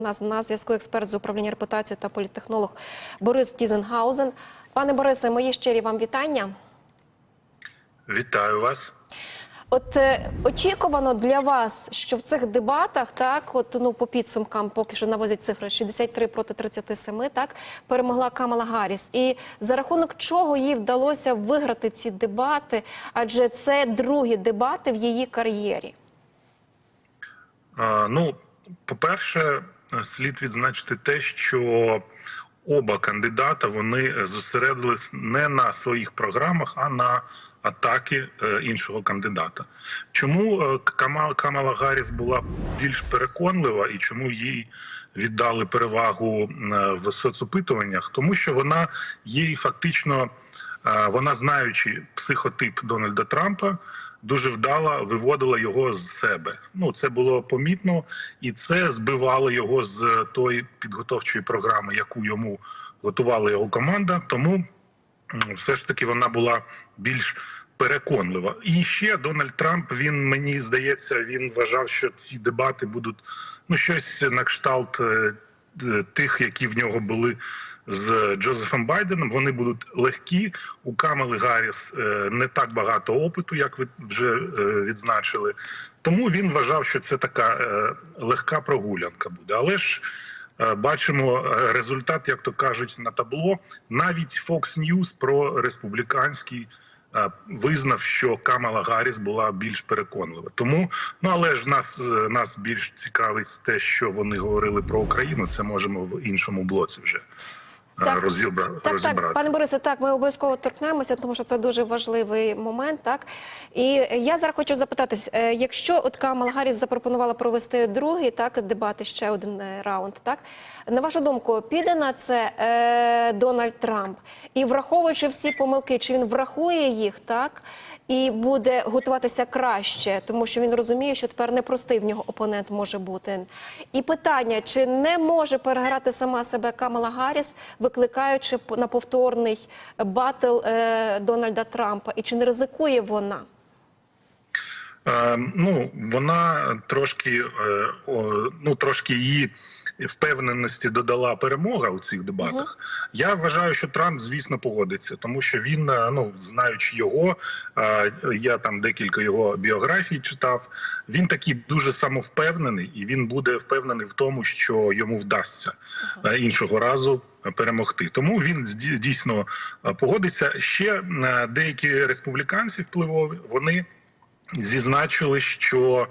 У нас на зв'язку експерт з управління репутацією та політтехнолог Борис Тізенгаузен. Пане Борисе, мої щирі вам вітання. Вітаю вас. От е, очікувано для вас, що в цих дебатах, так, от ну по підсумкам, поки що наводять цифри 63 проти 37, так перемогла Камала Гарріс. І за рахунок чого їй вдалося виграти ці дебати? Адже це другі дебати в її кар'єрі. Ну, по-перше, слід відзначити те, що оба кандидата вони зосередились не на своїх програмах, а на атаки е, іншого кандидата. Чому е, Камала, Гарріс була більш переконлива і чому їй віддали перевагу е, в соцопитуваннях? Тому що вона їй фактично, вона знаючи психотип Дональда Трампа. Дуже вдало виводила його з себе. Ну це було помітно, і це збивало його з тої підготовчої програми, яку йому готувала його команда. Тому все ж таки вона була більш переконлива. І ще Дональд Трамп. Він мені здається, він вважав, що ці дебати будуть ну щось на кшталт е, е, тих, які в нього були з Джозефом Байденом. Вони будуть легкі. У Камали Гарріс е, не так багато опиту, як ви вже е, відзначили. Тому він вважав, що це така е, легка прогулянка буде. Але ж бачимо результат, як то кажуть, на табло. Навіть Fox News про республіканський. Визнав, що Камала Гарріс була більш переконлива. Тому ну але ж нас нас більш цікавить те, що вони говорили про Україну. Це можемо в іншому блоці вже Так, розібра... Так, розібрати. так, пане Борисе, так, ми обов'язково торкнемося, тому що це дуже важливий момент. Так і я зараз хочу запитатись, е, якщо от Камала Гарріс запропонувала провести другий так дебати, ще один е, раунд, так на вашу думку, піде на це е, Дональд Трамп і враховуючи всі помилки, чи він врахує їх, так і буде готуватися краще, тому що він розуміє, що тепер непростий в нього опонент може бути. І питання: чи не може переграти сама себе Камала Гарріс, викликаючи на повторний батл е, Дональда Трампа, і чи не ризикує вона? Е, ну вона трошки е, ну трошки її впевненості додала перемога у цих дебатах. Я вважаю, що Трамп, звісно, погодиться, тому що він, е, ну знаючи його, я там декілька його біографій читав. Він такий дуже самовпевнений, і він буде впевнений в тому, що йому вдасться е, іншого разу перемогти. Тому він дійсно погодиться. Ще деякі республіканці впливові вони зізначили, що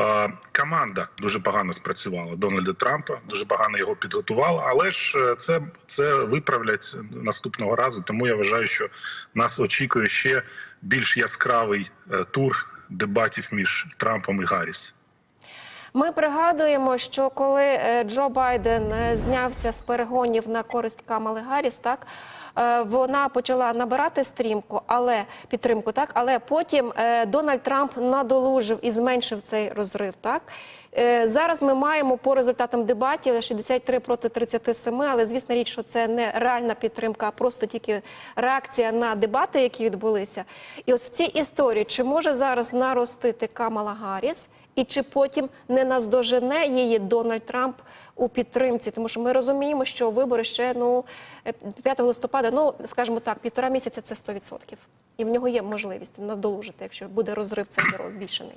е, команда дуже погано спрацювала Дональда Трампа, дуже погано його підготувала. Але ж е, це, це виправлять наступного разу. Тому я вважаю, що нас очікує ще більш яскравий е, тур дебатів між Трампом і Гарріс. Ми пригадуємо, що коли е, Джо Байден е, знявся з перегонів на користь Камали Гарріс, так е, вона почала набирати стрімку, але підтримку, так але потім Дональд Трамп надолужив і зменшив цей розрив. Так зараз ми маємо по результатам дебатів 63 проти 37, але звісна річ, що це не реальна підтримка, а просто тільки реакція на дебати, які відбулися. І от в цій історії чи може зараз наростити Камала Гарріс? І чи потім не наздожене її Дональд Трамп у підтримці? Тому що ми розуміємо, що вибори ще ну 5 листопада, ну скажімо так, півтора місяця це 100%. І в нього є можливість надолужити, якщо буде розрив цей збільшений.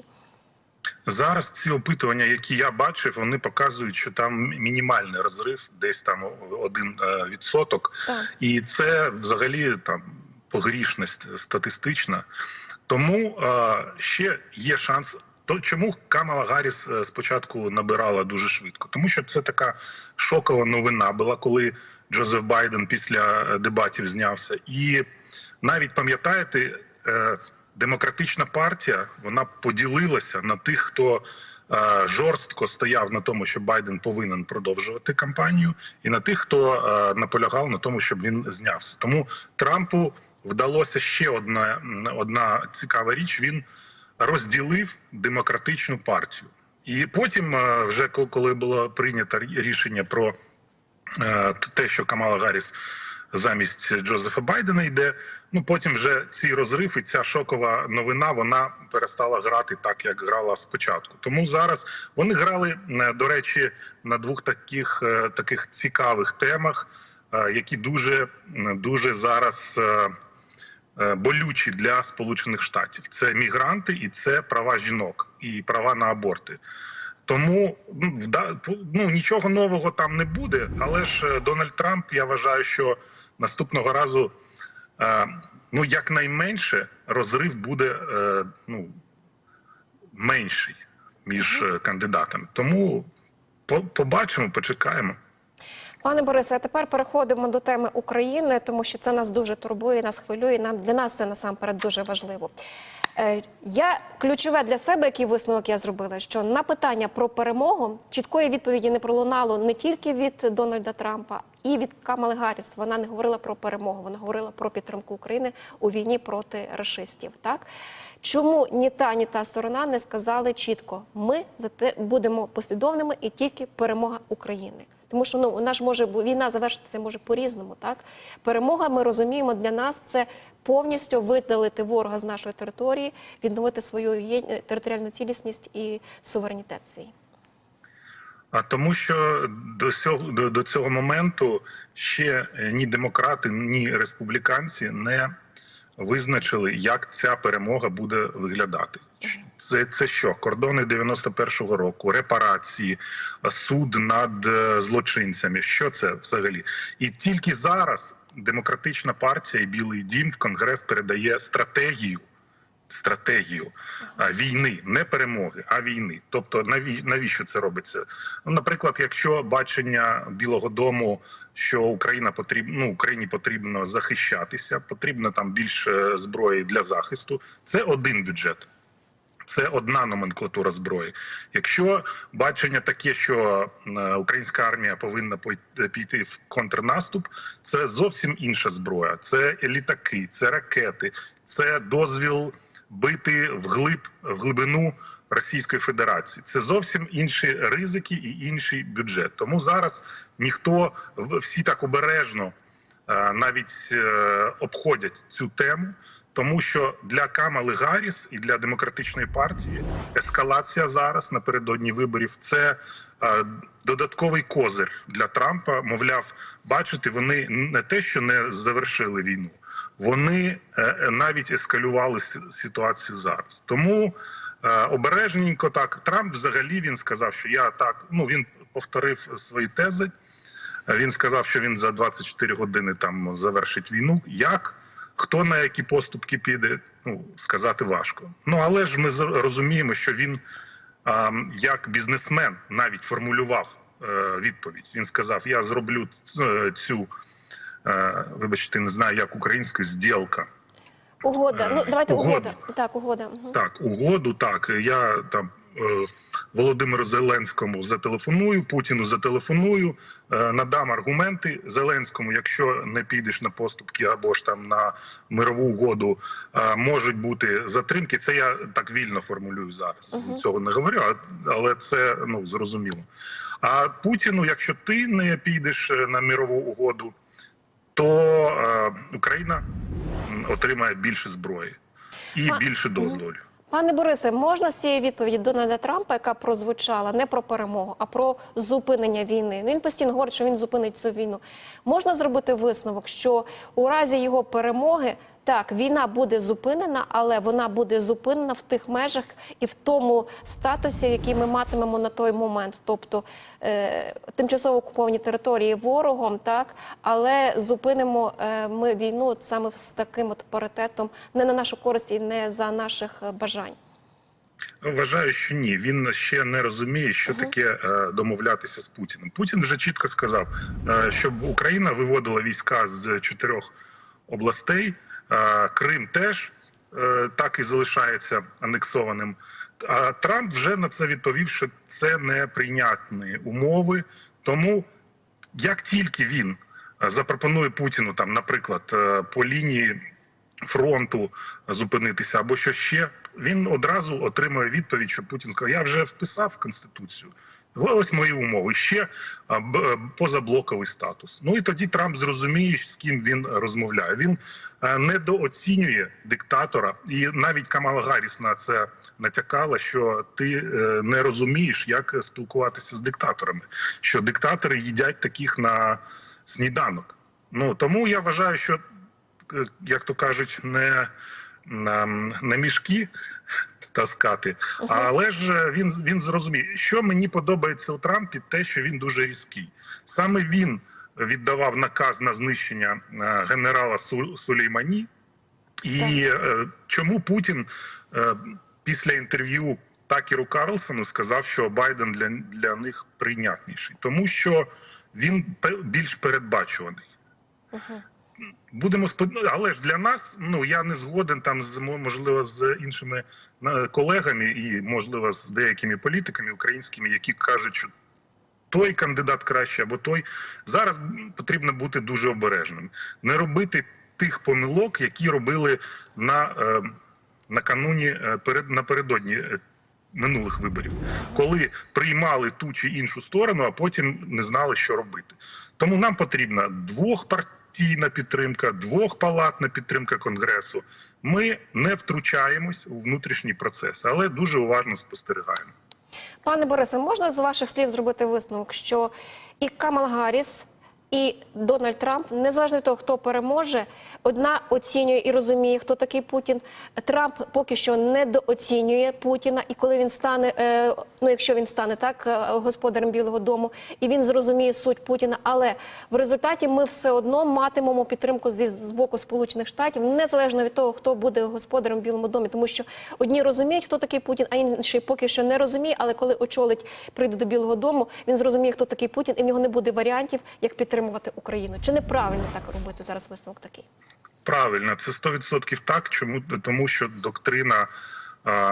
Зараз ці опитування, які я бачив, вони показують, що там мінімальний розрив, десь там один е, відсоток, і це взагалі там погрішність статистична. Тому е, ще є шанс. То чому Камала Гарріс е, спочатку набирала дуже швидко? Тому що це така шокова новина була, коли Джозеф Байден після е, дебатів знявся. І навіть пам'ятаєте, е, демократична партія вона поділилася на тих, хто жорстко стояв на тому, що Байден повинен продовжувати кампанію, і на тих, хто наполягав на тому, щоб він знявся. Тому Трампу вдалося ще одна, одна цікава річ. Він розділив демократичну партію. І потім, е, вже коли було прийнято рішення про е, те, що Камала Гарріс замість Джозефа Байдена йде. Ну потім вже цей розрив і ця шокова новина вона перестала грати так, як грала спочатку. Тому зараз вони грали е, до речі на двох таких таких цікавих темах, які дуже дуже зараз. Е, Болючі для Сполучених Штатів це мігранти і це права жінок і права на аборти. Тому ну, ну нічого нового там не буде. Але ж е, Дональд Трамп, я вважаю, що наступного разу е, ну якнайменше розрив буде ну менший між кандидатами. Тому по- побачимо, почекаємо. Пане Борисе, тепер переходимо до теми України, тому що це нас дуже турбує, нас хвилює. Нам для нас це насамперед дуже важливо. Е, я ключове для себе, який висновок я зробила, що на питання про перемогу чіткої відповіді не пролунало не тільки від Дональда Трампа, і від Камали Гарріс. Вона не говорила про перемогу, вона говорила про підтримку України у війні проти рашистів. Так чому ні та, ні та сторона не сказали чітко: ми за те будемо послідовними і тільки перемога України. Тому що ну вона ж може війна завершитися може по-різному. Так перемога, ми розуміємо, для нас це повністю видалити ворога з нашої території, відновити свою територіальну цілісність і суверенітет свій. А тому, що до цього до, до цього моменту ще е, ні демократи, ні республіканці не визначили, як ця перемога буде виглядати. Це, це що? Кордони 91-го року, репарації, суд над е, злочинцями. Що це взагалі? І тільки зараз демократична партія і Білий Дім в Конгрес передає стратегію стратегію війни, не перемоги, а війни. Тобто, наві- навіщо це робиться? Ну, наприклад, якщо бачення Білого Дому, що Україна потрібна, ну Україні потрібно захищатися, потрібно там більше зброї для захисту. Це один бюджет. Це одна номенклатура зброї. Якщо бачення таке, що е, українська армія повинна піти в контрнаступ, це зовсім інша зброя. Це літаки, це ракети, це дозвіл бити вглиб в глибину Російської Федерації. Це зовсім інші ризики і інший бюджет. Тому зараз ніхто всі так обережно е, навіть е, обходять цю тему. Тому що для Камали Гарріс і для демократичної партії ескалація зараз напередодні виборів це е, додатковий козир для Трампа. Мовляв, бачите, вони не те, що не завершили війну, вони е, е, навіть ескалювали ситуацію зараз. Тому е, обережненько так Трамп взагалі він сказав, що я так. Ну він повторив свої тези. Він сказав, що він за 24 години там завершить війну. Як? Хто на які поступки піде, ну сказати важко. Ну але ж ми розуміємо, що він а, як бізнесмен навіть формулював е, відповідь. Він сказав: Я зроблю цю, вибачте, не знаю, як українською, зділка. Угода. Ну Е, давайте угода. угода. Так, угода. Так, угоду. Так, я там е, Володимиру Зеленському зателефоную, Путіну зателефоную, е, надам аргументи Зеленському. Якщо не підеш на поступки або ж там на мирову угоду, е, можуть бути затримки. Це я так вільно формулюю зараз. Мгм. Цього не говорю, але це ну зрозуміло. А Путіну, якщо ти не підеш е, на мирову угоду, то е, Україна отримає більше зброї і А, більше дозволів. Пане Борисе, можна з цієї відповіді Дональда Трампа, яка прозвучала не про перемогу, а про зупинення війни. Ну, Він постійно говорить, що він зупинить цю війну. Можна зробити висновок, що у разі його перемоги так війна буде зупинена, але вона буде зупинена в тих межах і в тому статусі, який ми матимемо на той момент, тобто е, тимчасово окуповані території ворогом, так але зупинимо е, ми війну от саме з таким от паритетом, не на нашу користь і не за наших е, бажань. Вважаю, що ні. Він ще не розуміє, що Мгм. таке е, домовлятися з Путіним. Путін вже чітко сказав, е, щоб Україна виводила війська з чотирьох областей. Крим теж е, так і залишається анексованим. А Трамп вже на це відповів, що це неприйнятні умови. Тому як тільки він е, запропонує Путіну там, наприклад, е, по лінії фронту зупинитися або що ще, він одразу отримує відповідь, що Путін сказав, я вже вписав в конституцію. Ось мої умови. Ще е, позаблоковий статус. Ну і тоді Трамп зрозуміє, з ким він розмовляє. Він е, недооцінює диктатора, і навіть Камала Гарріс на це натякала, що ти е, не розумієш, як спілкуватися з диктаторами. Що диктатори їдять таких на сніданок. Ну тому я вважаю, що як то кажуть, не на, на мішки таскати. Але ж е, він він зрозуміє, що мені подобається у Трампі, те, що він дуже різкий. Саме він віддавав наказ на знищення е, генерала Су- Сулеймані. І е, чому Путін після інтерв'ю Такеру Карлсону сказав, що Байден для, для них прийнятніший, тому що він більш передбачуваний. Будемо спод... але ж для нас, ну я не згоден там з мо- можливо з іншими колегами і можливо з деякими політиками українськими, які кажуть, що той кандидат краще або той зараз потрібно бути дуже обережним, не робити тих помилок, які робили на е, накануні е, перед напередодні. е, Минулих виборів, коли приймали ту чи іншу сторону, а потім не знали, що робити. Тому нам потрібна двохпартійна підтримка, двохпалатна підтримка конгресу. Ми не втручаємось у внутрішній процес, але дуже уважно спостерігаємо. Пане Борисе, можна з ваших слів зробити висновок, що і Камал Гарріс, і Дональд Трамп, незалежно від того, хто переможе, одна оцінює і розуміє, хто такий Путін. Трамп поки що недооцінює Путіна, і коли він стане, е, ну якщо він стане так е, господарем Білого Дому, і він зрозуміє суть Путіна. Але в результаті ми все одно матимемо підтримку зі з боку Сполучених Штатів, незалежно від того, хто буде господарем Білому домі, тому що одні розуміють, хто такий Путін, а інший поки що не розуміє. Але коли очолить прийде до Білого Дому, він зрозуміє, хто такий Путін, і в нього не буде варіантів, як підтримувати Україну. Чи неправильно так робити зараз висновок такий? Правильно, це 100% так. Чому тому, що доктрина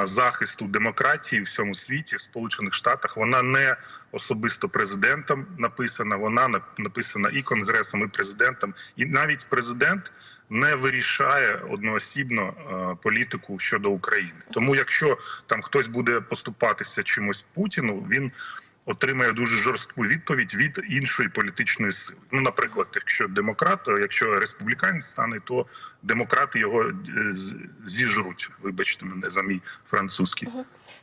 захисту демократії в всьому світі, в Сполучених Штатах, вона не особисто президентом написана, вона написана і конгресом, і президентом, і навіть президент не вирішає одноосібно політику щодо України. Тому, якщо там хтось буде поступатися чимось Путіну, він отримає дуже жорстку відповідь від іншої політичної сили. Ну, наприклад, якщо демократ, якщо республіканець стане, то демократи його е, зіжруть. Вибачте мене за мій французький.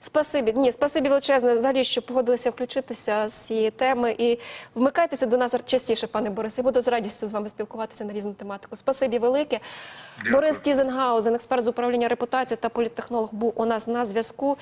Спасибі. Ні, спасибі величезне взагалі, що погодилися включитися з цієї теми. І вмикайтеся до нас частіше, пане Борисе. Я буду з радістю з вами спілкуватися на різну тематику. Спасибі велике. Дякую. Борис Тізенгаузен, експерт з управління репутацією та політтехнолог, був у нас на зв'язку.